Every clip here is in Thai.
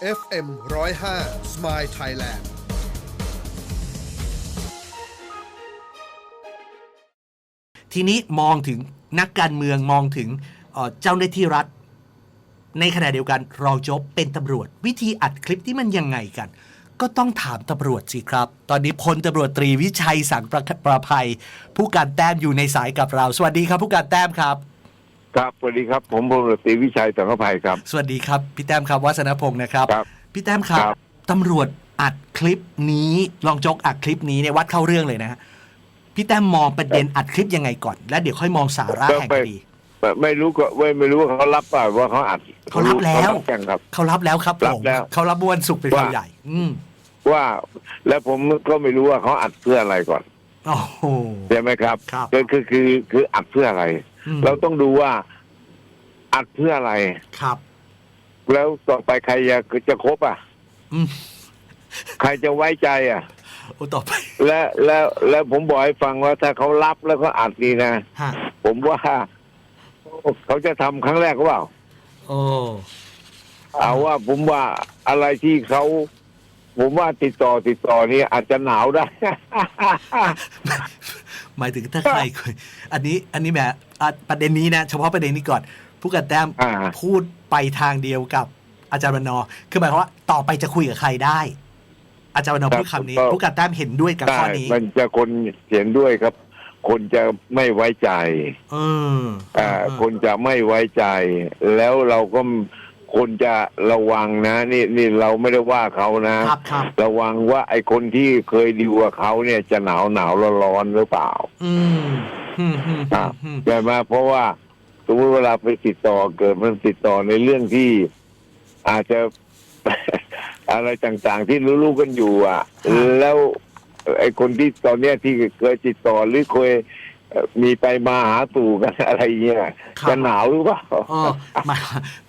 FM 105 Smile Thailand ทีนี้มองถึงนักการเมืองมองถึงเจ้าหน้าที่รัฐ ในขณะเดียวกันรองโจ๊กเป็นตำรวจ วิธีอัดคลิปที่มันยังไงกัน ก็ต้องถามตำรวจสิครับ ตอนนี้พลตำรวจตรีวิชัยสังประประภัย ผู้การแต้มอยู่ในสายกับเรา สวัสดีครับ ผู้การแต้มครับ ครับสวัสดีครับ ผมพลตำรวจตรีวิชัยสังฆภัยครับ สวัสดีครับพี่แต้มครับวัฒนพงศ์นะครับ ครับ พี่แต้มครับครับ ตำรวจอัดคลิปนี้รองโจ๊กอัดคลิปนี้เนี่ยวัดเข้าเรื่องเลยนะฮะพี่แต้มมองประเด็นอัดคลิปยังไงก่อน แล้วเดี๋ยวค่อยมองสาระแห่งคดีไม่ไม่รู้ก็ไม่ไม่รู้ว่าเขารับเปล่าว่าเขาอัดเขารับแล้วเขาแจ้งครับ เขารับแล้วครับรัผบมแล้วเขารับวันศุกร์เป็นว่าคำใหญ่ อืมว่า แล้วผมก็ไม่รู้ว่าเขาอัดเพื่ออะไรก่อนโอ้โห ใช่ไหมครับครับ ก็คือคือคืออัดเพื่ออะไรอืม เราต้องดูว่าอัดเพื่ออะไร ครับ แล้วต่อไปใครจะจะคบอะอืมใครจะไว้ใจอะโอ้ต่อไป และแล้วแล้วผมบอกให้ฟังว่าถ้าเขารับแล้วก็อัดนี่นะฮะผมว่าเขาจะทำครั้งแรกหรือเปล่า โอ้เอาว่าผมว่าอะไรที่เขาผมว่าติดต่อติดต่อนี่อาจจะหนาวได้ หมายถึงถ้าใครคุยอันนี้ อันนี้แบบอะ ประเด็นนี้นะ เฉพาะประเด็นนี้ก่อน ผู้การแต้มอ่าพูดไปทางเดียวกับอาจารย์วันนอร์คือหมายความว่าต่อไปจะคุยกับใครได้ อาจารย์วันนอร์พูดคำนี้ ผู้การแต้มเห็นด้วยกับได้ข้อนี้ มันจะคนเขียนด้วยครับ คนจะไม่ไว้ใจเอออ่าคนจะไม่ไว้ใจ แล้วเราก็คนจะระวังนะ นี่นี่เราไม่ได้ว่าเขานะครับครับระวังว่าไอ้คนที่เคยดีลกับเขาเนี่ยจะหนาวหนาวร้อนร้อนหรือเปล่า อื มอืมอืมอ่าอืมใช่ไหมเพราะว่าสมมติเวลาไปติดต่อเกิดมันติดต่อในเรื่องที่อาจจะอะไรต่างๆ ที่รู้ๆกันอยู่ อะ แล้วไอ้คนที่ตอนเนี้ยที่เคยติดต่อหรือเคยเอ่อมีไปมาหาสู่กันอะไรเงี้ยจะหนาวหรือเปล่าอ๋อหมาย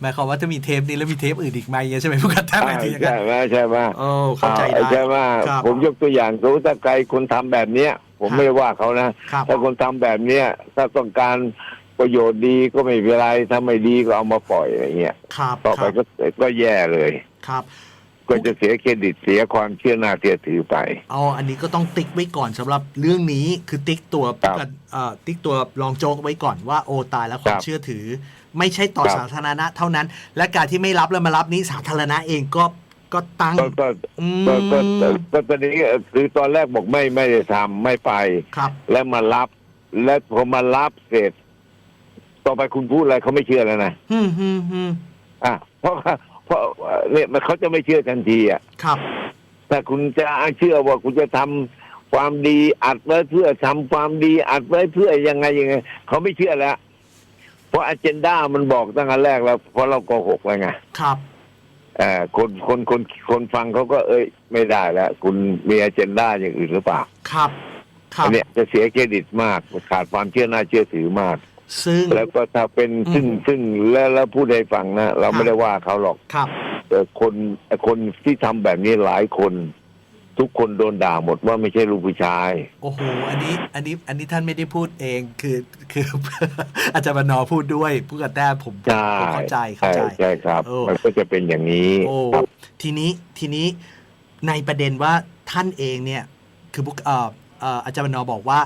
หมายความว่าถ้ามีเทปนี้แล้วมีเทปอื่นอีกไหมใช่ไหมผู้การแต้มหมายถึงอย่างนั้ใช่นไหมใช่ไหมโอ้เข้าใจได้ใช่ไหมครับผมยกตัวอย่างสมมติถ้าใครคนทำแบบเนี้ย ผมครับไม่ได้ว่าเขานะครับถ้าคนทำแบบเนี้ยถ้าต้องการประโยชน์ดีก็ไม่เป็นไรถ้าไม่ดีก็เอามาปล่อยอะไรเงี้ยครับต่อคไปรับก็ก็แย่เลยครับก็จะเสียเครดิตเสียความเชื่อหน้าเชื่อถือไปเอาอันนี้ก็ต้องติ๊กไว้ก่อนสำหรับเรื่องนี้คือติ๊กตัวครับกันเอ่อติ๊กตัวรองโจ๊กไว้ก่อนว่าโอตายแล้วความครับเชื่อถือ ไม่ใช่ต่อครับสาธารณะเท่านั้น และการที่ไม่รับแล้วมารับนี้สาธารณะเองก็ ก็ตั้งก็ก็อืมก็ก็ก็ก็ตอนนี้คือตอนแรกบอกไม่ไม่ได้ทำไม่ไป ครับ แล้วมารับ และพอมารับเสร็จ ต่อไปคุณพูดอะไรเขาไม่เชื่อแล้วนะฮึมฮึมฮึมอะเพราะเพราะเนี่ยมันเขาจะไม่เชื่อทันทีอะ ครับถ้าคุณจะเชื่อว่าคุณจะทำความดีอัดไว้เพื่อทำความดีอัดไว้เพื่อยังไงยังไงเขาไม่เชื่อแล้ว เพราะอ g เจนดามันบอกตั้งแต่แรกแล้ว เพราะเราโกหกแล้วไง ครับเอ่อ คนคนคนคนฟังเขาก็เอ้ยไม่ได้แล้วคุณมีอ g เจนดาอย่างอื่นหรือเปล่า ครับครัอับนเนี้ยจะเสียเครดิตมากขาดความเชื่อน่าเชื่อถือมาก ซึ่งแล้วก็ถ้าเป็นอืมซึ่งซึ่งแล้วแล้วพูดให้ฟังนะ เราครับไม่ได้ว่าเขาหรอกครับแต่คนคนที่ทำแบบนี้หลายคน ทุกคนโดนด่าหมดว่าไม่ใช่ลูกผู้ชาย โอ้โห อันนี้ อันนี้ อันนี้ท่านไม่ได้พูดเอง คือ คือ อาจารย์บรรณอพูดด้วยผู้กับแต้มผมใช่ผมเข้าใจ เข้าใช่ใจใช่ครับเออมันก็จะเป็นอย่างนี้ โอ้ครับทีนี้ ทีนี้ ในประเด็นว่าท่านเองเนี่ย คือผู้เอ่อเอ่ออาจารย์บรรณอบอกว่า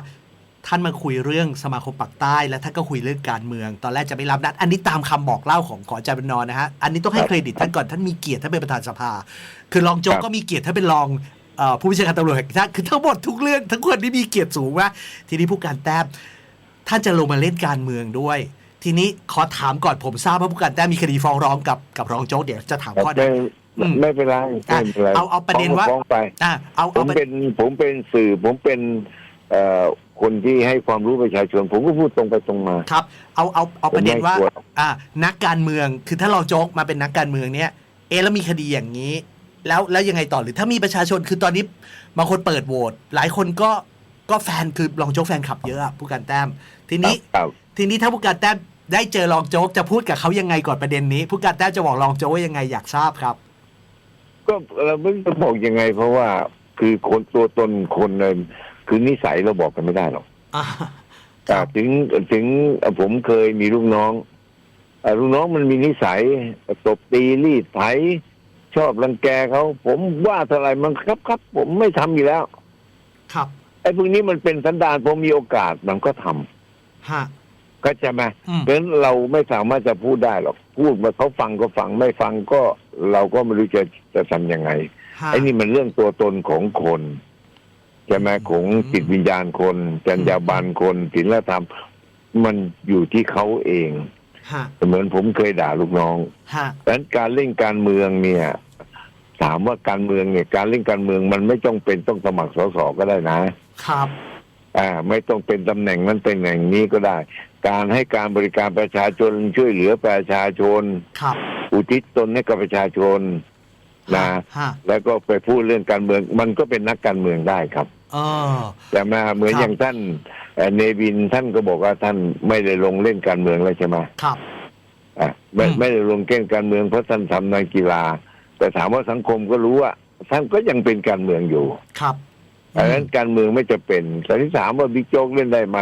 ท่านมาคุยเรื่องสมาคมปากใต้ แล้วท่านก็คุยเรื่องการเมือง ตอนแรกจะไม่รับนัด อันนี้ตามคำบอกเล่าของของอาจารย์บรรณอนะฮะ อันนี้ต้องให้ครับเครดิตท่านก่อน ท่านมีเกียรติท่านเป็นประธานสภา คือรองโจ๊กครับก็มีเกียรติท่านเป็นรองเอ่อ ผู้บัญชาการตำรวจแห่งชาติคือทั้งหมดทุกเรื่องทั้งคนที่มีเกียรติสูงว่า ทีนี้ผู้การแต้มท่านจะลงมาเล่นการเมืองด้วย ทีนี้ขอถามก่อนผมทราบว่าผู้การแต้มมีคดีฟ้องร้องกับกับรองโจ๊กเดี๋ยวจะถามข้อไม่นั้นอืมไม่เป็นไรไม่เป็นไรเอาเอาประเด็นว่าฟ้องไปอะเอาผเอามประเป็นผมเป็นสื่อผมเป็นเอ่อคนที่ให้ความรู้ประชาชน ผมก็พูดตรงไปตรงมาครับ เอาเอาเอาประเด็นว่าผมไม่กลัวอ่า นักการเมืองคือถ้าเราโจ๊กมาเป็นนักการเมืองเนี่ยเอะแล้วมีคดีอย่างนี้ แล้วแล้วยังไงต่อหรือถ้ามีประชาชนคือตอนนี้บางคนเปิดโหวตหลายคนก็ก็แฟนคือรองโจ๊กแฟนคลับเยอะอะผู้การแต้ม ทีนี้ครับทีนี้ถ้าผู้การแต้มได้เจอรองโจ๊กจะพูดกับเขายังไงก่อนประเด็นนี้ ผู้การแต้มจะบอกรองโจ๊กว่ายังไงอยากทราบครับ ก็เราไม่รู้จะบอกยังไง เพราะว่าคือคนตัวตนคนเนี่ยคือนิสัยเราบอกกันไม่ได้หรอกอ่าคอ่ารับถึงถึงผมเคยมีลูกน้องอ่าลูกน้องมันมีนิสัยตบตีรีดไถท ชอบรังแกเขาผมว่าเท่าไหร่มันครับครับผมไม่ทำอยู่แล้ว ครับไอ้พวกนี้มันเป็นสันดานผมมีโอกาสมันก็ทำฮะก็จะไหมอืมเพราะฉะนั้นเราไม่สามารถจะพูดได้หรอกพูดมาเขาฟังก็ฟังไม่ฟังก็เราก็ไม่รู้จะจะทำยังไงฮะไอ้นี่มันเรื่องตัวตนของคนใช่ไหมของอืมจิตวิญญาณคนจรรยาบรรณคนศีลธรรม มันอยู่ที่เขาเองฮะ เหมือนผมเคยด่าลูกน้องฮะดังนั้นการเล่นการเมืองเนี่ย ถามว่าการเมืองเนี่ย การเล่นการเมืองมันไม่ต้องเป็นต้องสมัครสสก็ได้นะ ครับ อ่า ไม่ต้องเป็นตำแหน่งนั้นเป็นตำแหน่งนี้ก็ได้ การให้การบริการประชาชนช่วยเหลือประชาชน ครับ อุทิศตนให้กับประชาชนนะฮะแล้วก็ไปพูดเรื่องการเมือง มันก็เป็นนักการเมืองได้ครับเออแต่มาเหมือนครับอย่างท่าน เอ่อเนวินท่านก็บอกว่าท่านไม่ได้ลงเล่นการเมืองแล้วใช่ไหมครับอะไม่อืมไม่ได้ลงเล่นการเมืองเพราะท่านทำในกีฬา แต่ถามว่าสังคมก็รู้ว่าท่านก็ยังเป็นการเมืองอยู่ครับดังนั้นการเมืองไม่จะเป็นแต่ที่ถามว่าบิ๊กโจ๊กเล่นได้ไหม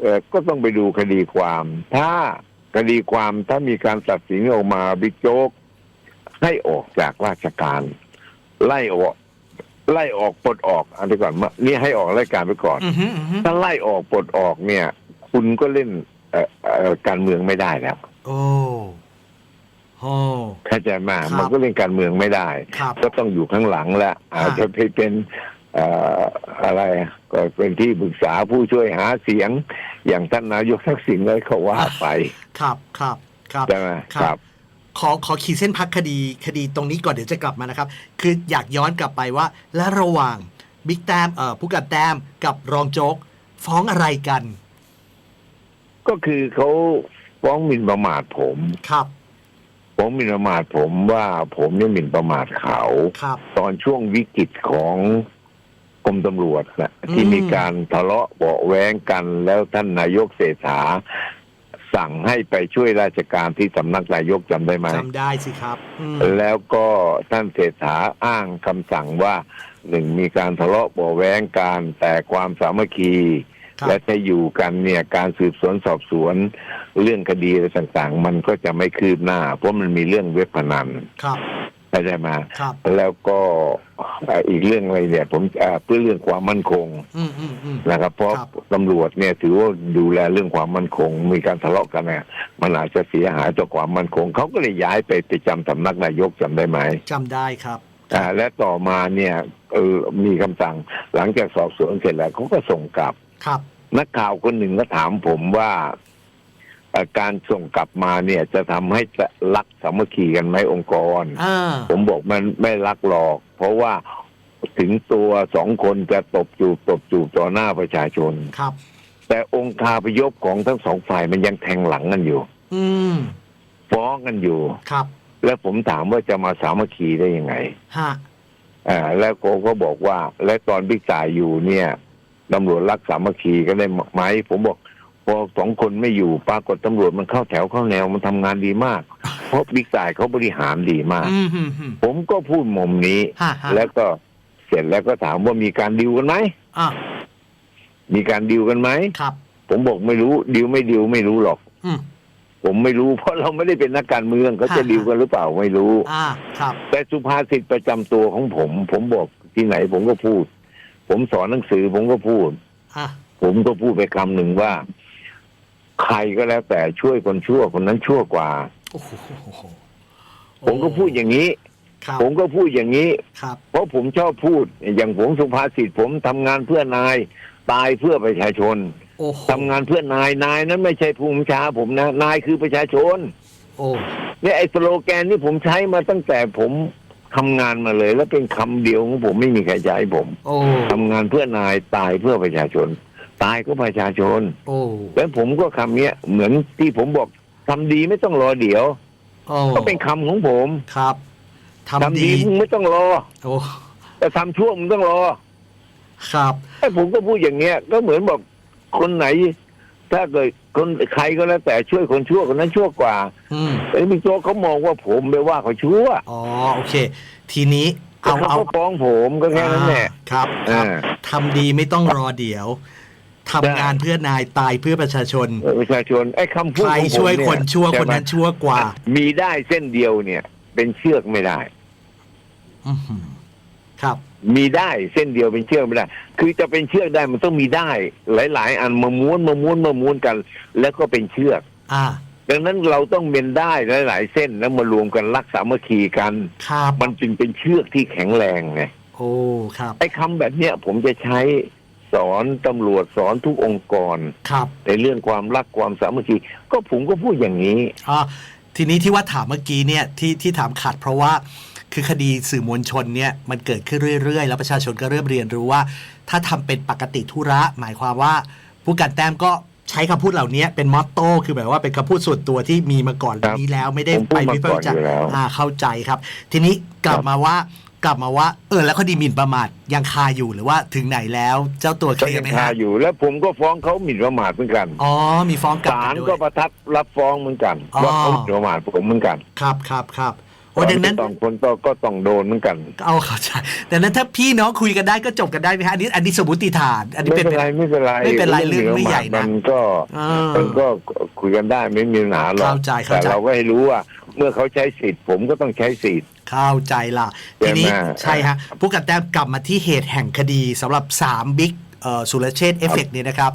เออก็ต้องไปดูคดีความ ถ้าคดีความถ้ามีการตัดสินออกมาบิ๊กโจ๊กให้ออกจากราชการ ไล่ออก ไล่ออกปลดออกอันนี้ก่อนมานี่ให้ออกรายการไปก่อนอือฮึอือฮึถ้าไล่ออกปลดออกเนี่ย คุณก็เล่นเอ่อเอ่อการเมืองไม่ได้แล้วโอ้โอ้เข้าใจไหมาครับมันก็เล่นการเมืองไม่ได้ครับก็ต้องอยู่ข้างหลังแล้วอาจจะไปเป็นเอ่ออะไรก็เป็นที่ปรึกษาผู้ช่วยหาเสียง อย่างท่านนายกทักษิณเลยเขาว่าไป ครับครับครับใช่ไหมครับครับ ขอขอขีดเส้นพักคดีคดีตรงนี้ก่อนเดี๋ยวจะกลับมานะครับ คืออยากย้อนกลับไปว่า และระหว่างบิ๊กแต้มเอ่อผู้กับแต้มกับรองโจ๊ก ฟ้องอะไรกัน ก็คือเขาฟ้องหมิ่นประมาทผมครับ ฟ้องหมิ่นประมาทผมว่าผมเนี่ยหมิ่นประมาทเขา ครับ ตอนช่วงวิกฤตของกรมตำรวจนะที่อืมมีการทะเลาะเบาะแว้งกันแล้วท่านนายกเศรษฐา สั่งให้ไปช่วยราชการที่สำนักนายกจำได้ไหมจำได้สิครับอืมแล้วก็ท่านเศรษฐาอ้างคำสั่งว่าหนึ่งมีการทะเลาะเบาะแว้งกันแต่ความสามัคคีครับและถ้าอยู่กันเนี่ยการสืบสวนสอบสวน เรื่องคดีอะไรต่างๆ มันก็จะไม่คืบหน้า เพราะมันมีเรื่องเว็บพนันครับ เข้าใจไหมครับ แล้วก็เอ่ออีกเรื่องอะไรเนี่ยผมเอ่อเพื่อเรื่องความมั่นคงอืมอืมอืม นะครับ เพราะครับ ตำรวจเนี่ยถือว่าดูแลเรื่องความมั่นคง มีการทะเลาะกันเนี่ยมันอาจจะเสียหายต่อความมั่นคง เขาก็เลยย้ายไปประจำสำนักนายกจำได้ไหม จำได้ครับ อ่าและต่อมาเนี่ยเออมีคำสั่งหลังจากสอบสวนเสร็จแล้วเขาก็ส่งกลับ ครับ นักข่าวคนหนึ่งก็ถามผมว่าเอ่อ การส่งกลับมาเนี่ยจะทำให้จะรักสามัคคีกันไหมองค์กรอ่าผมบอกมันไม่รักหรอก เพราะว่าถึงตัวสองคนจะตบจูบตบจูบต่อหน้าประชาชนครับ แต่องค์คาพยพของทั้งสองฝ่ายมันยังแทงหลังกันอยู่ อืมฟ้องกันอยู่ครับ แล้วผมถามว่าจะมาสามัคคีได้ยังไงฮะอ่าแล้วโกก็บอกว่า และตอนบิ๊กจ่ายอยู่เนี่ยตำรวจรักสามัคคีกันได้ไหมผมบอกพ อสองคนไม่อยู่ปรากฏตำรวจมันเข้าแถวเข้าแนวมันทำงานดีมาก เพราะบิ๊กจ่ายเขาบริหารดีมากอืมอืมอืมผมก็พูดมุมนี้ ฮะฮะ แล้วก็เสร็จแล้วก็ถามว่ามีการดิวกันไหมอะมีการดิวกันไหมครับ ผมบอกไม่รู้ดิวไม่ดิวไม่รู้หรอก อืม ผมไม่รู้ เพราะเราไม่ได้เป็นนักการเมืองเขาจะฮะ ดิวกันหรือเปล่าไม่รู้ อ่าครับ แต่สุภาษิตประจำตัวของผม ผมบอกที่ไหนผมก็พูด ผมสอนหนังสือผมก็พูด อะผมก็พูดไปคำหนึ่งว่า ใครก็แล้วแต่ช่วยคนชั่วคนนั้นชั่วกว่า โอ้โหผมก็พูดอย่างนี้ ครับผมก็พูดอย่างนี้ ครับ เพราะผมชอบพูดอย่างผมสุภาษิตผมทำงานเพื่อนาย ตายเพื่อประชาชนโอ้โหทำงานเพื่อนายนายนั้นไม่ใช่ภูมิชาผมนะนายคือประชาชนโอ้เนี่ยไอ้สโลแกนนี่ผมใช้มาตั้งแต่ผมทำงานมาเลย แล้วเป็นคำเดียวของผมไม่มีใครใช้ผมโอ้ ทำงานเพื่อนายตายเพื่อประชาชน ตายก็ประชาชนโอ้แล้วผมก็คำเนี้ยเหมือนที่ผมบอกทำดีไม่ต้องรอเดี๋ยวโอ้ก็เป็นคำของผมครับทำทำดีดีมึงไม่ต้องรอ โอ้แต่ทำชั่วมึงต้องรอ ครับไอ้ผมก็พูดอย่างเงี้ย ก็เหมือนบอกคนไหน ถ้าเกิดคนใครก็แล้วแต่ช่วยคนชั่วคนนั้นชั่วกว่าอืมแต่บิ๊กโจ๊กเขามองว่าผมไปว่าเขาชั่วอ๋อโอเค ทีนี้เอาเขาเอาก็ฟ้องผมก็แค่นั้นแหละ อ่าครับครับอ่า ทำดีไม่ต้องรอเดี๋ยว ทำงานเพื่อนายตายเพื่อประชาชนเออประชาชนไอ้คำพูดใครของผมช่วยเคนชั่วใไหมคนนั้นชั่วกว่า มีได้เส้นเดียวเนี่ย เป็นเชือกไม่ได้ อื้อหือครับ มีได้เส้นเดียวเป็นเชือกไม่ได้ คือจะเป็นเชือกได้มันต้องมีได้ หลาย ๆ อันมาม้วนมาม้วนมาม้วนกัน แล้วก็เป็นเชือก อ่า ดังนั้นเราต้องเป็นได้หลาย ๆ เส้นแล้วมารวมกันรักสามัคคีกัน ครับ มันจึงเป็นเชือกที่แข็งแรงไงโอ้ ครับ ไอ้คำแบบเนี้ยผมจะใช้ สอนตำรวจสอนทุกองค์กร ครับในเรื่องความรักความสามัคคีก็ผมก็พูดอย่างนี้ อ่าทีนี้ที่ว่าถามเมื่อกี้เนี่ยที่ที่ถามขัดเพราะว่า คือคดีสื่อมวลชนเนี่ยมันเกิดขึ้นเรื่อยๆ แล้วประชาชนก็เริ่มเรียนรู้ว่า ถ้าทำเป็นปกติธุระ หมายความว่า ผู้การแต้มก็ใช้คำพูดเหล่านี้เป็นมอตโต้คือแบบว่าเป็นคำพูดส่วนตัวที่มีมาก่อนครับนี้แล้วไม่ได้ผมพูไปดมาวิพากษ์วิจารก่อนอยู่แล้ว อ่าเข้าใจครับ ทีนี้กลับครับมาว่า กลับมาว่า เออแล้วคดีหมิ่นประมาทยังคาอยู่หรือว่าถึงไหนแล้ว เจ้าตัวเคก็ลียยัร์งไหมคาฮะอยู่แล้วผมก็ฟ้องเขาหมิ่นประมาทเหมือนกันอ๋อมีฟ้องกลับศากัลนด้วก็ย ประทับรับฟ้องเหมือนกันอ๋อ ว่าเขาหมิ่นประมาทผมเหมือนกันครับครับครับโอ้ดังนั้นสองคนก็ก็ต้องโดนเหมือนกัน เอาเข้าใจแต่นั้นถ้าพี่น้องคุยกันได้ก็จบกันได้ไหมฮะอันนี้อันนี้สมมติฐาน อันนี้ไม่เป็นเป็นไรไม่เป็นไรไม่เป็นไรเรื่องไม่ใหญ่นะมันก็เออมันก็คุยกันได้ไม่มีปัญหาหรอกเข้าใจเข้าใจแต่เราก็ให้รู้ว่า เมื่อเขาใช้สิทธิ์ผมก็ต้องใช้สิทธิ์ เข้าใจละใช่ทีนี้ไหมใช่ฮะผู้กับแต้มกลับมาที่เหตุแห่งคดีสำหรับ 3 บิ๊กเอ่อสุรเชษฐ์เอฟเฟกต์เนี่ยนะครับ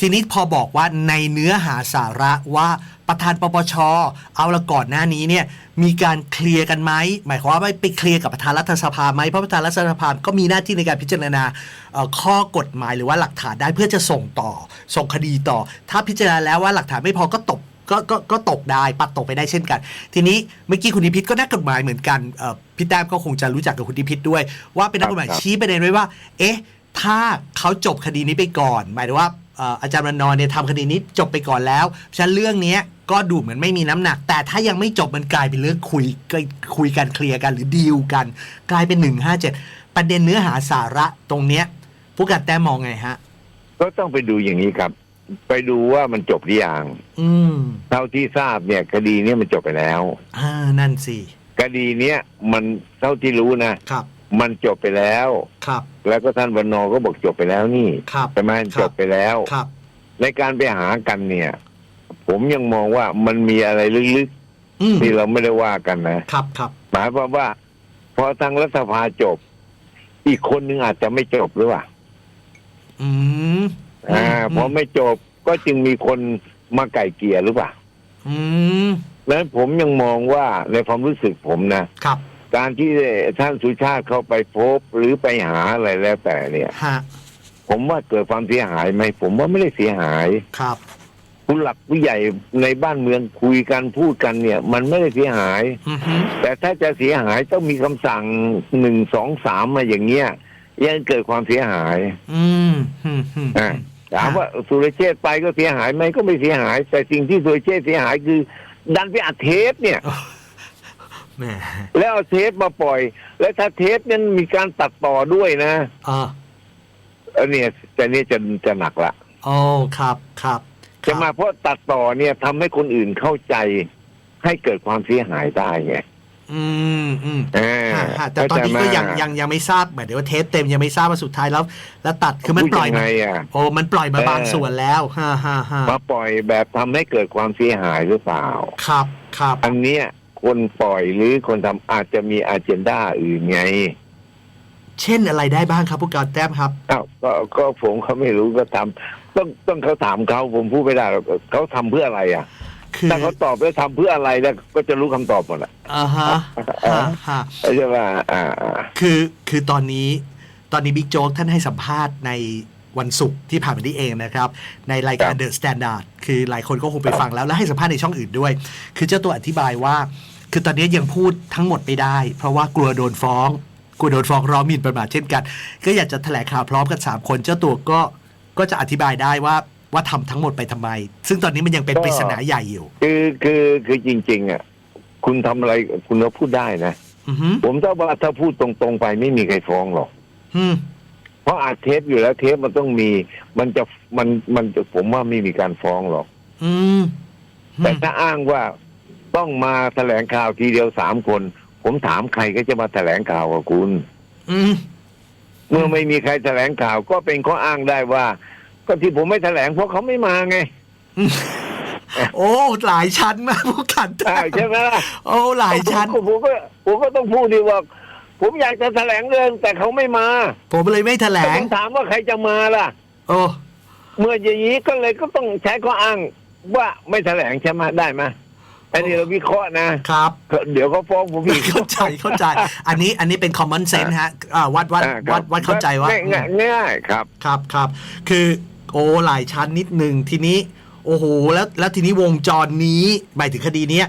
ทีนี้พอบอกว่าในเนื้อหาสาระว่าประธานปปช เอาละก่อนหน้านี้เนี่ยมีการเคลียร์กันไหมหมายความว่าไปเคลียร์กับประธานรัฐสภาไหมเพราะประธานรัฐสภาก็มีหน้าที่ในการพิจารณาเอ่อข้อกฎหมายหรือว่าหลักฐานได้เพื่อจะส่งต่อ ส่งคดีต่อ ถ้าพิจารณาแล้วว่าหลักฐานไม่พอก็ตก ก็ก็ก็ตกได้ปัดตกไปได้เช่นกัน ทีนี้เมื่อกี้คุณนิพิษก็นักกฎหมายเหมือนกันเอ่อพี่แต้มก็คงจะรู้จักกับคุณนิพิษด้วย ว่าเป็นนักกฎหมายครับชี้ประเด็นไว้ว่า เอ๊ะ ถ้าเขาจบคดีนี้ไปก่อน หมายถึงว่าเอ่ออาจารย์วันนอร์เนี่ยทำคดีนี้จบไปก่อนแล้วฉะนั้นเรื่องเนี้ยก็ดูเหมือนไม่มีน้ำหนัก แต่ถ้ายังไม่จบมันกลายเป็นเรื่องคุยก็คุยกันเคลียร์กันหรือดีลกัน กลายเป็น157ประเด็นเนื้อหาสาระตรงเนี้ยผู้การแต้มมองไงฮะ ก็ต้องไปดูอย่างนี้ครับ ไปดูว่ามันจบหรือยังอืมเท่าที่ทราบเนี่ย คดีเนี้มันจบไปแล้ว อ่านั่นสิคดีเนี้ยมันเท่าที่รู้นะครับ มันจบไปแล้ว ครับ แล้วก็ท่านวันนอร์ก็บอกจบไปแล้วนี่ครับใช่ไหมครับจบไปแล้วครับ ในการไปหากันเนี่ย ผมยังมองว่ามันมีอะไรลึกอืมๆที่เราไม่ได้ว่ากันนะ ครับครับหมายความว่า พอทางรัฐสภาจบ อีกคนนึงอาจจะไม่จบหรือเปล่า อืม อ่าพอไม่จบก็จึงมีคนมาไก่เกลี่ยหรือเปล่าอืมแล้วผมยังมองว่าในความรู้สึกผมนะครับ การที่ท่านสุชาติเข้าไปพบหรือไปหาอะไรแล้วแต่เนี่ย ฮะ ผมว่าเกิดความเสียหายไหมผมว่าไม่ได้เสียหายครับ ผู้หลักผู้ใหญ่ในบ้านเมืองคุยกันพูดกันเนี่ย มันไม่ได้เสียหาย อือฮึแต่ถ้าจะเสียหายต้องมีคำสั่งหนึ่งสองสามมาอย่างเงี้ยยังเกิดความเสียหาย อืมอืมอืมอ่า ถามว่าสุรเชษฐ์ไปก็เสียหายไหมก็ไม่เสียหาย แต่สิ่งที่สุรเชษฐ์เสียหายคือ ดันไปอัดเทปเนี่ยแหมแล้วเอาเทปมาปล่อย แล้วถ้าเทปนั้นมีการตัดต่อด้วยนะอ่าอันเนี้ยแต่เนี้ยจะจะหนักละโอ้ครับครับใช่ไหมเพราะตัดต่อเนี่ยทำให้คนอื่นเข้าใจให้เกิดความเสียหายได้ไง อืมอืมอ่าฮะฮะแต่ตอนนี้ก็ยังยังยังไม่ทราบหมายถึงว่าเทปเต็มยังไม่ทราบว่าสุดท้ายแล้ว แล้วตัดคือมันปล่อยพูดงมาไงอะโอ้มันปล่อยมาเออบางส่วนแล้วฮ่าฮ่าฮ่ามาปล่อยแบบทำให้เกิดความเสียหายหรือเปล่า ครับครับอันเนี้ยคนปล่อยหรือคนทำอาจจะมีอาเจนดาอื่นไง เช่นอะไรได้บ้างครับผู้การแต้มครับอ้าวก็ก็ผมเขาไม่รู้ก็ทำต้องต้องเขาถามเขาผมพูดไม่ได้หรอกเขาทำเพื่ออะไรอะ คือถ้าเขาตอบแล้วทำเพื่ออะไรแล้วก็จะรู้คำตอบหมดอะอ่าฮะฮะฮะ ใช่ป่ะอ่าอ่าคือคือตอนนี้ตอนนี้บิ๊กโจ๊กท่านให้สัมภาษณ์ในวันศุกร์ที่ผ่านมานี้เองนะครับ ในรายการครับ The Standard คือหลายคนก็คงไปฟังแล้ว และให้สัมภาษณ์ในช่องอื่นด้วย คือเจ้าตัวอธิบายว่า คือตอนนี้ยังพูดทั้งหมดไม่ได้ เพราะว่ากลัวโดนฟ้องกลัวโดนฟ้องร้องหมิ่นประมาทเช่นกัน ก็อยากจะแถลงข่าวพร้อมกัน 3 คนเจ้าตัวก็ก็จะอธิบายได้ว่า ว่าทำทั้งหมดไปทำไม ซึ่งตอนนี้มันยังเป็นปริศนาใหญ่อยู่ คือคือคือจริง ๆ อะ คุณทำอะไรคุณก็พูดได้นะอือฮึผมถ้าว่าถ้าพูดตรงๆไปไม่มีใครฟ้องหรอกอืมเพราะอาจเทปอยู่แล้วเทปมันต้องมี มันจะมันมันจะผมว่าไม่มีการฟ้องหรอกอืมแต่ถ้าอ้างว่าต้องมาแถลงข่าวทีเดียวสามคน ผมถามใครก็จะมาแถลงข่าวกับคุณอืมเมื่อไม่มีใครแถลงข่าวก็เป็นข้ออ้างได้ว่า ก็ที่ผมไม่แถลงเพราะเขาไม่มาไง โอ้หลายชั้นมากผู้การแต้ใช่มใช่ไหมล่ะโอ้หลายชั้นผมผมก็ผมก็ต้องพูดดีว่า ผมอยากจะแถลงเรื่องแต่เขาไม่มา ผมเลยไม่แถลแต่ผงมถามว่าใครจะมาล่ะ โอ้เมื่ออย่างนี้ก็เลยก็ต้องใช้ข้ออ้างว่าไม่แถลงใช่ไหมได้ไหมอันนี้เราวิเคราะห์นะครับ เดี๋ยวเขาฟ้องผมอีกเข้าใจเข้าใจ อันนี้อันนี้เป็น common sense ฮะอ่าวัดวัดอ่าครับวัดวัดเข้าใจว่าง่ายๆง่ายๆครับครับครับ คือ โอ้หลายชั้นนิดหนึ่งทีนี้ โอ้โหแล้วแล้วทีนี้วงจรนี้หมายถึงคดีเนี้ย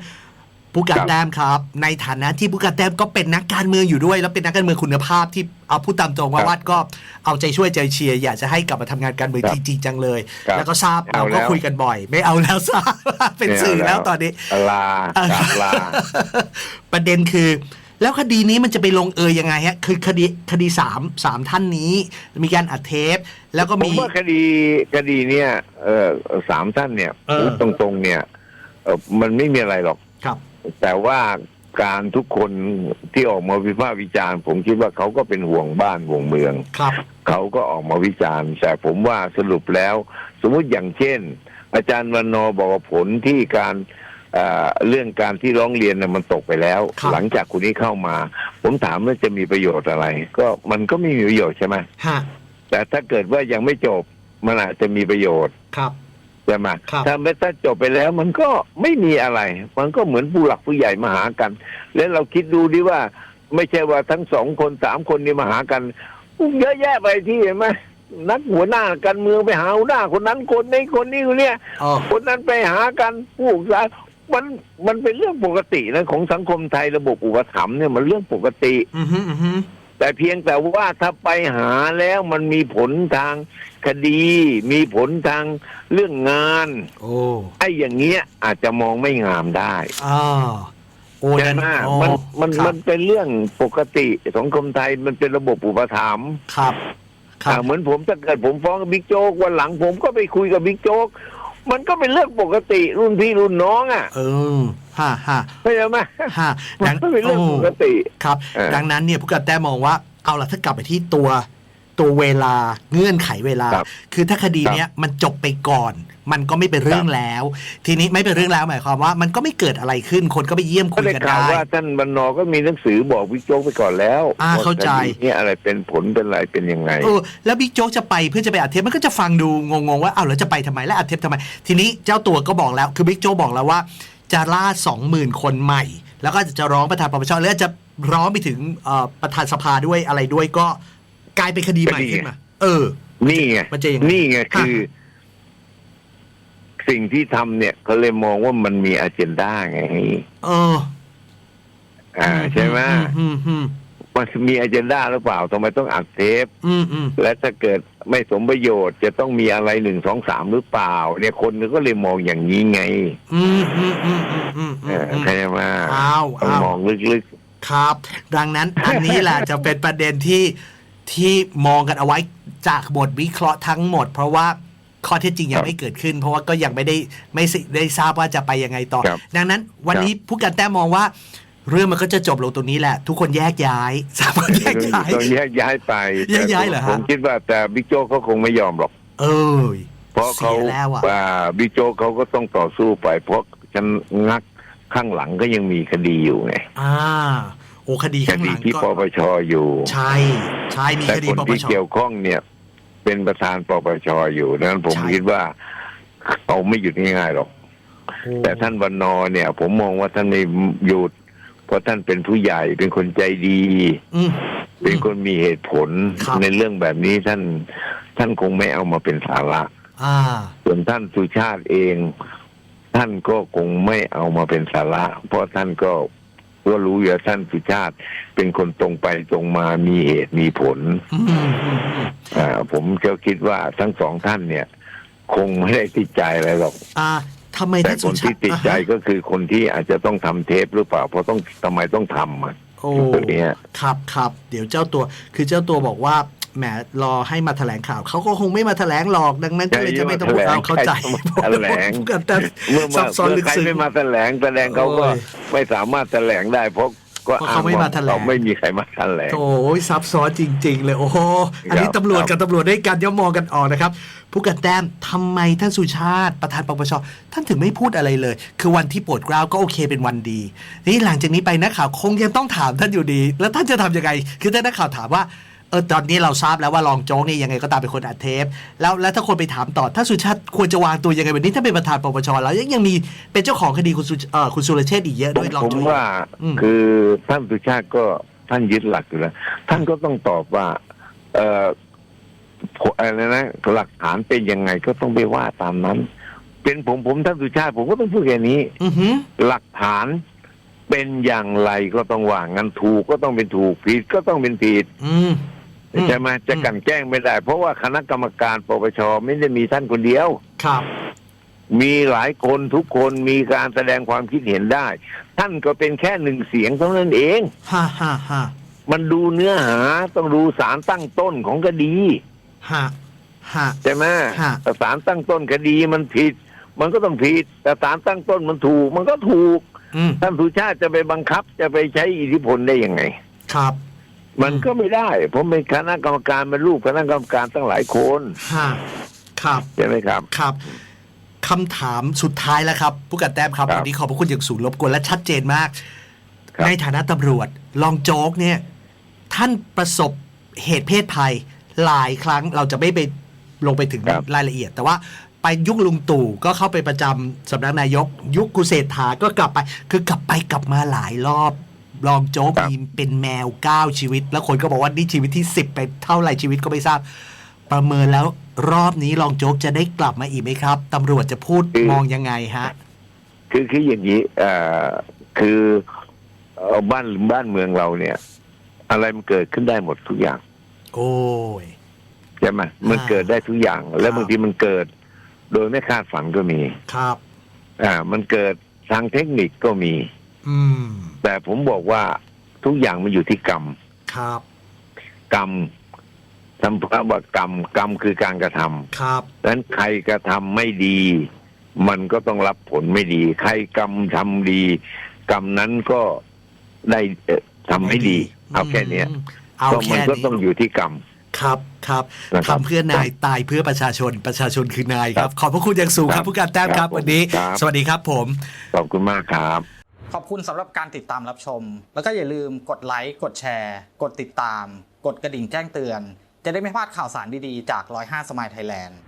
ผู้การครับแต้มครับ ในฐานะที่ผู้การแต้มก็เป็นนักการเมืองอยู่ด้วย แล้วเป็นนักการเมืองคุณภาพที่เอาพูดตามตรงว่าครับวัดก็เอาใจช่วยใจเชียร์อยากจะให้กลับมาทำงานการเมืองครัจบริงๆจังเลยครับแล้วก็ทราบเอาเราก็แล้วคุยกันบ่อย ไม่เอาแล้วทราบเป็นสื่อแล้วตอนนี้ลาครับลาประเด็นคือ แล้วคดีนี้มันจะไปลงเอยยังไงฮะคือคดีคดีสามสามท่านนี้ มีการอัดเทป แล้วก็ผมี มว่าคดีคดีเนี่ยเออสามท่านเนี่ยเออ พูดตรงๆเนี่ยเออมันไม่มีอะไรหรอก ครับ แต่ว่าการทุกคนที่ออกมาวิพากษ์วิจารณ์ ผมคิดว่าเขาก็เป็นห่วงบ้านห่วงเมือง ครับ เขาก็ออกมาวิจารณ์ แต่ผมว่าสรุปแล้ว สมมุติอย่างเช่น อาจารย์วันนอร์บอกว่าผลที่การเอ่อ เรื่องการที่ร้องเรียนน่ะมันตกไปแล้ว ครับ หลังจากคุณนี้เข้ามา ผมถามว่าจะมีประโยชน์อะไร ก็มันก็ไม่มีประโยชน์ใช่ไหมฮะแต่ถ้าเกิดว่ายังไม่จบมันอาจจะมีประโยชน์ครับ ใช่ไหมครับ ถ้าไม่ถ้าจบไปแล้วมันก็ไม่มีอะไร มันก็เหมือนผู้หลักผู้ใหญ่มาหากัน แล้วเราคิดดูดิว่า ไม่ใช่ว่าทั้งสองคนสามคนนี่มาหากันเยอะแยะไปที่เห็นไหมนักหัวหน้าการเมืองไปหาหัวหน้าคนนั้นคนนี้คนนี้คนเนี้ย อ๋อ คนนั้นไปหากันผู้สา มันมันเป็นเรื่องปกตินะของสังคมไทยระบบอุปถัมภ์เนี่ยมันเรื่องปกติ อือฮึอือฮึแต่เพียงแต่ว่าถ้าไปหาแล้วมันมีผลทางคดี มีผลทางเรื่องงานโอ้ไอ้อย่างเงี้ยอาจจะมองไม่งามได้อ่าโอ้ใช่ไหมโอ้มันมันครับมันเป็นเรื่องปกติสังคมไทยมันเป็นระบบอุปถัมภ์ครับ ครับอ่าเหมือนผมถ้าเกิดผมฟ้องกับบิ๊กโจ๊กวันหลังผมก็ไปคุยกับบิ๊กโจ๊ก มันก็เป็นเรื่องปกติรุ่นพี่รุ่นน้องอะ เออฮ่าฮ่าเข้าใจไหมฮ่ามันก็เป็นเรื่องปกติครับเออดังนั้นเนี่ยผู้การแต้มมองว่าเอาละถ้ากลับไปที่ตัวตัวเวลาเงื่อนไขเวลาครับคือถ้าคดีเนี้ยมันจบไปก่อน มันก็ไม่เป็นเรื่องแล้ว ทีนี้ไม่เป็นเรื่องแล้วหมายความว่า มันก็ไม่เกิดอะไรขึ้น คนก็ไปเยี่ยมก็คุยได้กันข่าวได้ ว่าท่านบรรณอก็มีหนังสือบอกบิ๊กโจ๊กไปก่อนแล้วอ่าว่เข้าใจคดีเนี่ยอะไรเป็นผลเป็นอะไรเป็นยังไง เออแล้วบิ๊กโจ๊กจะไปเพื่อจะไปอัดเทปมันก็จะฟังดูงงๆว่าอ้าวแล้วจะไปทำไมและอัดเทปทำไม ทีนี้เจ้าตัวก็บอกแล้วคือบิ๊กโจ๊กบอกแล้วว่า จะล่าสองหมื่นคนใหม่ แล้วก็จะร้องประธานปปชแล้วจะร้องไปถึงเอ่อประธานสภาด้วยอะไรด้วยก็กลายเป็นคดีใหม่ขึ้นมา เออ นี่ไงมันจะยังไงนี่ไงฮะคือ สิ่งที่ทำเนี่ยเขาเลยมองว่ามันมีอเจนดาไงเอออ่า ใช่ไหมอืมอืมมันมีอเจนดาหรือเปล่าทำไมต้องอัดเทปอืมอืมและถ้าเกิดไม่สมประโยชน์ จะต้องมีอะไรหนึ่งสองสามหรือเปล่า เนี่ยคนก็เลยมองอย่างนี้ไงอืมอืมอืมอืมอืมเออือมเข้าใจไหมอ้าวต้องอ้าวมองลึกครับ ดังนั้นอันนี้แหละจะเป็นประเด็นที่ที่มองกันเอาไว้จากบทวิเคราะห์ทั้งหมด เพราะว่า ข้อเท็จจริงยังไม่เกิดขึ้น เพราะว่าก็ยังไม่ได้ไม่สิได้ทราบว่าจะไปยังไงต่อครับดังนั้นวันนี้ผู้การแต้มมองว่าเรื่องมันก็จะจบลงตรงนี้แหละ ทุกคนแยกย้าย สามารถแยกย้ายๆต้องแยกย้ายไปแยกย้ายเหรอฮะผมคิดว่าแต่บิ๊กโจ๊กเขาคงไม่ยอมหรอก เออเพราะเขาเสียแล้วอะว่าบิ๊กโจ๊กเขาก็ต้องต่อสู้ไป เพราะฉันงักข้างหลังก็ยังมีคดีอยู่ไงอ่าโอ้คดีคข้างหดีลังที่ปก็ปชอยู่ ใช่ใช่มีแต่คดีคนปปที่ชเกี่ยวข้องเนี่ย เป็นประธานปปชอยู่ดังนั้นผมใช่ คิดว่าเขาไม่หยุดง่ายๆหรอก โอ้แต่ท่านวันนอร์เนี่ย ผมมองว่าท่านไม่หยุด เพราะท่านเป็นผู้ใหญ่เป็นคนใจดี อืม เป็นคนมีเหตุผลครับ ในเรื่องแบบนี้ท่านท่านคงไม่เอามาเป็นสาระ อ่า ส่วนท่านสุชาติเอง ท่านก็คงไม่เอามาเป็นสาระ เพราะท่านก็ ก็รู้อยู่ว่าท่านสุชาติ เป็นคนตรงไปตรงมามีเหตุมีผลอืมอืมอืมอ่าผมก็คิดว่าทั้งสองท่านเนี่ย คงไม่ได้ติดใจอะไรหรอกอ่าทำไมแต่ท่านคสุนชาที่ติติดใจอ่าฮะก็คือคนที่อาจจะต้องทำเทปหรือเปล่า เพราะต้องทำไมต้องทำอะโอ้ตัวเนี้ยครับครับ เดี๋ยวเจ้าตัว คือเจ้าตัวบอกว่า แหมรอให้มาแถลงข่าวเขาก็คงไม่มาแถลงหรอกดังนั้นก็เลยจะไม่ต้องพูดเอาเข้าใจแถลงกันแต่เมื่อซัมาบซ้อนเมื่ลึอกใครซึ้งไม่มาแถลงแสดงเขาก็โอ้ยไม่สามารถแถลงได้เพราะก็เพราะเขาไม่มาแถลงเรไม่มีใครมาแถลงโอ้ยซับซ้อนจริง ๆ เลยโอ้โหอันนี้ครับตำรวจครักับบตำรวจด้วยกันย่อมมองกันออกนะครับ ผู้กันแต้มทำไมท่านสุชาติประธานปปชท่านถึงไม่พูดอะไรเลย คือวันที่โปรดเกล้าก็โอเคเป็นวันดีนี่หลังจากนี้ไปนักข่าวคงยังต้องถามท่านอยู่ดี แล้วท่านจะทำยังไงคือถ้านักข่าวถามว่า เออตอนนี้เราทราบแล้วว่ารองโจ๊กนี่ยังไงก็ตามเป็นคนอัดเทป แล้วแล้วถ้าคนไปถามต่อ ถ้าสุชาติควรจะวางตัวยังไงวันนี้ถ้าเป็นประธานปปชแล้วยังยังมีเป็นเจ้าของคดีคุณสุเออคุณสุรเชษฐ์อีกเยอะผมด้วยรองผมโจ๊ก ว่าอืม คือท่านสุชาติก็ท่านยึดหลักอยู่แล้วท่านก็ต้องตอบว่า เอออะไรนะหลักฐานเป็นยังไงก็ต้องไปว่าตามนั้น เป็นผมผมท่านสุชาติ ผมก็ต้องพูดแค่นี้ อือหือหลักฐานเป็นอย่างไรก็ต้องว่างั้นถูกก็ต้องเป็นถูกผิดก็ต้องเป็นผิด อืมอืม ใช่ไหมจะกลันแกล้งไม่ได้ เพราะว่าคณะกรรมการปปชไม่ได้มีท่านคนเดียว ครับ มีหลายคนทุกคนมีการแสดงความคิดเห็นได้ ท่านก็เป็นแค่หนึ่งเสียงเท่านั้นเองฮ่าฮ่าฮ่ามันดูเนื้อหาต้องดูสารตั้งต้นของคดีฮ่าฮ่าใช่ไหมฮะแต่สารตั้งต้นคดีมันผิด มันก็ต้องผิดแต่สารตั้งต้นมันถูก มันก็ถูกอืมท่านสุชาติจะไปบังคับจะไปใช้อิทธิพลได้ยังไง ครับ มันก็ไม่ได้ ผมเป็นคณะกรรมการเป็นลูกคณะกรรมการตั้งหลายคนฮ่าครับใช่ไหมครับครับคำถามสุดท้ายแล้วครับ ผู้กัดแต้มครับครับวันนี้ขอบพระคุณอย่างสูงรบกวนและชัดเจนมากครับในฐานะตำรวจรองโจ๊กเนี่ย ท่านประสบเหตุเพศภัยหลายครั้งเราจะไม่ไปลงไปถึงครับรายละเอียด แต่ว่าไปยุคลุงตู่ก็เข้าไปประจำสำนักนายก ยุคกุเศรษฐาก็กลับไป คือกลับไปกลับมาหลายรอบ รองโจ๊กมีเป็นแมวเก้าชีวิต แล้วคนก็บอกว่านี่ชีวิตที่สิบไปเท่าไหร่ชีวิตก็ไม่ทราบ ประเมินแล้วรอบนี้รองโจ๊กจะได้กลับมาอีกไหมครับตำรวจจะพูดมองยังไงฮะ คือคืออย่างนี้เอ่อคือเอ่อบ้านบ้านเมืองเราเนี่ย อะไรมันเกิดขึ้นได้หมดทุกอย่าง โอ้ยใช่ไหมมันอ่าเกิดได้ทุกอย่าง แล้ครัวบบางทีมันเกิด โดยไม่คาดฝันก็มีครับ อ่า มันเกิดทางเทคนิคก็มี อืม แต่ผมบอกว่าทุกอย่างมันอยู่ที่กรรม ครับ กรรมทำพระว่ากรรม กรรมคือการกระทำครับดังนั้นใครกระทำไม่ดี มันก็ต้องรับผลไม่ดี ใครกรรมทำดี กรรมนั้นก็ได้เอ่อทำไม่ดี เอาแค่เนี้ยมเอาก็มัแค่ก็นี้ต้องอยู่ที่กรรมครับครับนะครับทำเพื่อนายตายเพื่อประชาชนประชาชนคือนายคครัรับบขอบพระคุณอย่างสูงคครัรับบผู้การแต้มครับครับวันนี้ครับสวัสดีครับผม ขอบคุณมากครับ ขอบคุณสำหรับการติดตามรับชม แล้วก็อย่าลืมกดไลค์ กดแชร์ กดติดตาม กดกระดิ่งแจ้งเตือน จะได้ไม่พลาดข่าวสารดีๆ จาก 105 สมายไทยแลนด์